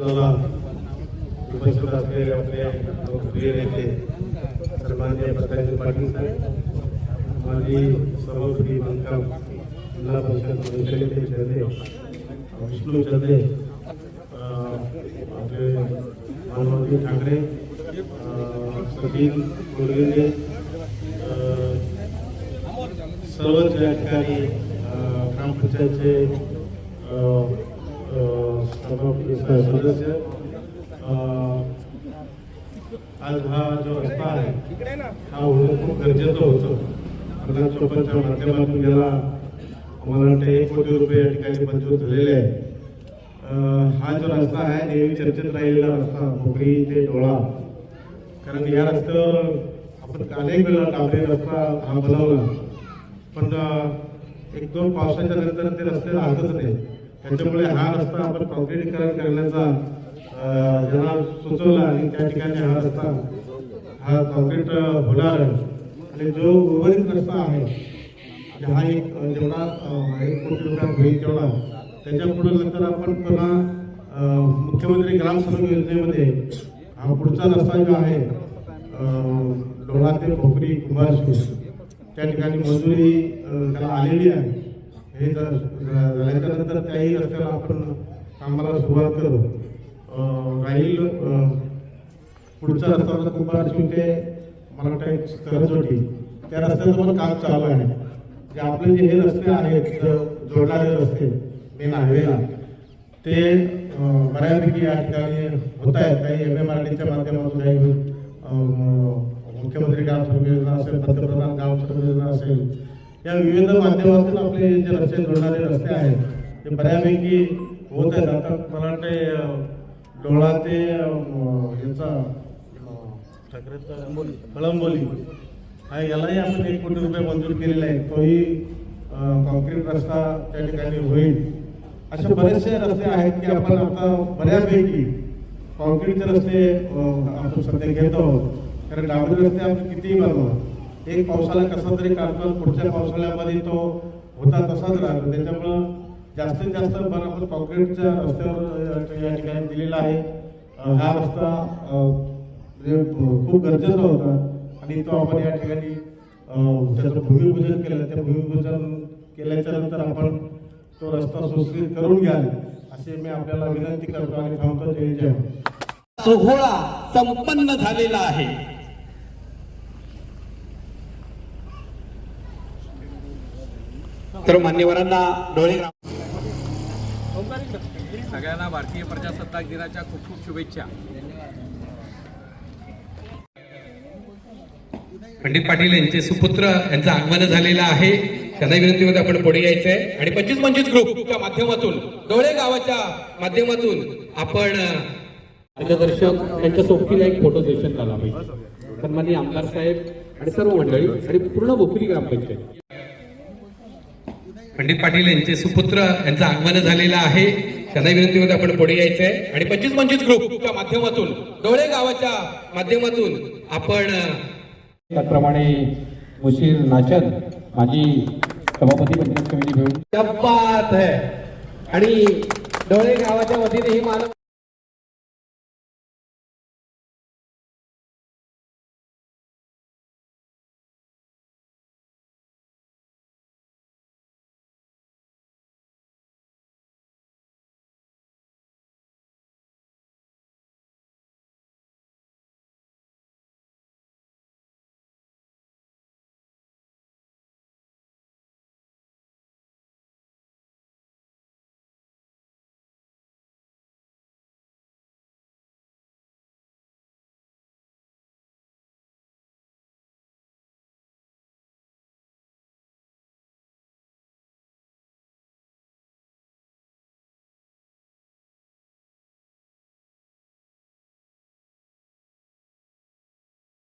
उपस्थित असलेले आपले लोकप्रिय नेते सन्माननीय प्रकाश पाटील साहेब माजी सभापती बांधकाम जिल्हा परिषद वैशाली चंद्रे विष्णू चंद्रे आपले मानवजी ठाकरे सचिन गोडगेंडे अं, सर्वच या ठिकाणी ग्रामपंचायतचे सदस्य आज हा जो रस्ता आहे हा होणं खूप गरजेचं होतं प्रधान चौपनच्या माध्यमातून याला मला वाटतं एक कोटी रुपये या ठिकाणी मंजूर झालेले आहे हा जो रस्ता आहे नेहमी चर्चेत राहिलेला रस्ता भोकरी ते डोळा कारण या रस्त्यावर आपण अनेक वेळा डांबरी रस्ता हा बनवला पण एक दोन पावसाच्या नंतर ते रस्ते राहतच नाही त्याच्यामुळे हा रस्ता आपण कॉन्क्रीटीकरण करण्याचा ज्यांना सुचवला आणि त्या ठिकाणी हा रस्ता हा कॉन्क्रीट होणार आणि जो उर्वरित रस्ता आहे म्हणजे हा एक जेवढा एक कोटी रुपयात होईल तेवढा त्याच्या पुढे नंतर आपण पुन्हा मुख्यमंत्री मुख्यमंत्री ग्रामसडक योजनेमध्ये हा पुढचा रस्ता जो आहे डोळा ते भोकरी कुंभारशी त्या ठिकाणी मंजुरी त्याला आलेली आहे. हे जर झाल्याच्यानंतर त्याही रस्त्याला आपण कामाला सुरुवात करू. राहील पुढचा रस्ता कुंभार कुंभारशी ते मला वाटतं एक त्या रस्त्याचं पण काम चालू आहे. जे आपले जे हे रस्ते आहेत जोडणारे रस्ते मेन हायवेला ते बऱ्यापैकी या ठिकाणी होत आहेत. काही एम एम आर डीच्या माध्यमातून काही मुख्यमंत्री ग्राम सडक योजना असेल पंतप्रधान ग्राम योजना असेल या विविध माध्यमातून आपले जे रस्ते जोडणारे रस्ते आहेत ते बऱ्यापैकी होत आहेत. आता मला वाटते डोळा ते अं, याचा अं, ठाकरेचा कळंबोली. हा यालाही आपण एक कोटी रुपये मंजूर केलेले आहे तोही कॉन्क्रीट रस्ता त्या ठिकाणी होईल. असे बरेचसे रस्ते आहेत की आपण आता बऱ्यापैकी कॉन्क्रीटचे रस्ते आपण सध्या घेत आहोत. कारण डांबरी रस्ते आपण कितीही बनवा एक पावसाला कसा तरी काढतो पुढच्या पावसाळ्यामध्ये तो होता तसाच राहतो. त्याच्यामुळं जास्तीत जास्त बरोबर कॉन्क्रीटच्या रस्त्यावर या ठिकाणी दिलेला आहे. हा रस्ता म्हणजे खूप गरजेचा होता. आणि तो आपण या ठिकाणी त्याचं भूमिपूजन केलं. त्या भूमिपूजन केल्याच्यानंतर आपण तो रस्ता सुस्थित करून घ्याल असे मी आपल्याला विनंती करतो आणि थांबतो. जय जय सोहळा संपन्न झालेला आहे. तर मान्यवरांना डोळे सगळ्यांना भारतीय प्रजासत्ताक दिनाच्या खूप खूप शुभेच्छा. पंडित पाटील यांचे सुपुत्र यांचं आगमन झालेलं आहे. त्यांना विनंती होती आपण पुढे यायचंय. आणि पंचवीस पंचवीस ग्रुपच्या माध्यमातून डोळे गावाच्या माध्यमातून आपण मार्गदर्शक यांच्या सोबतीला एक फोटो सेशन झाला पाहिजे. सन्माननीय आमदार साहेब आणि सर्व मंडळी आणि पूर्ण भोकरी ग्रामपंचायत. पंडित पाटील यांचे सुपुत्र यांचं आगमन झालेलं आहे. त्यांना विनंती होती आपण पुढे यायचंय. आणि पंचवीस पंचवीस ग्रुपच्या माध्यमातून डोळे गावाच्या माध्यमातून आपण त्याप्रमाणे मुशीर नाचन माजी सभापती पंचायत समिती है आणि डोळे गावाच्या वतीने ही मानव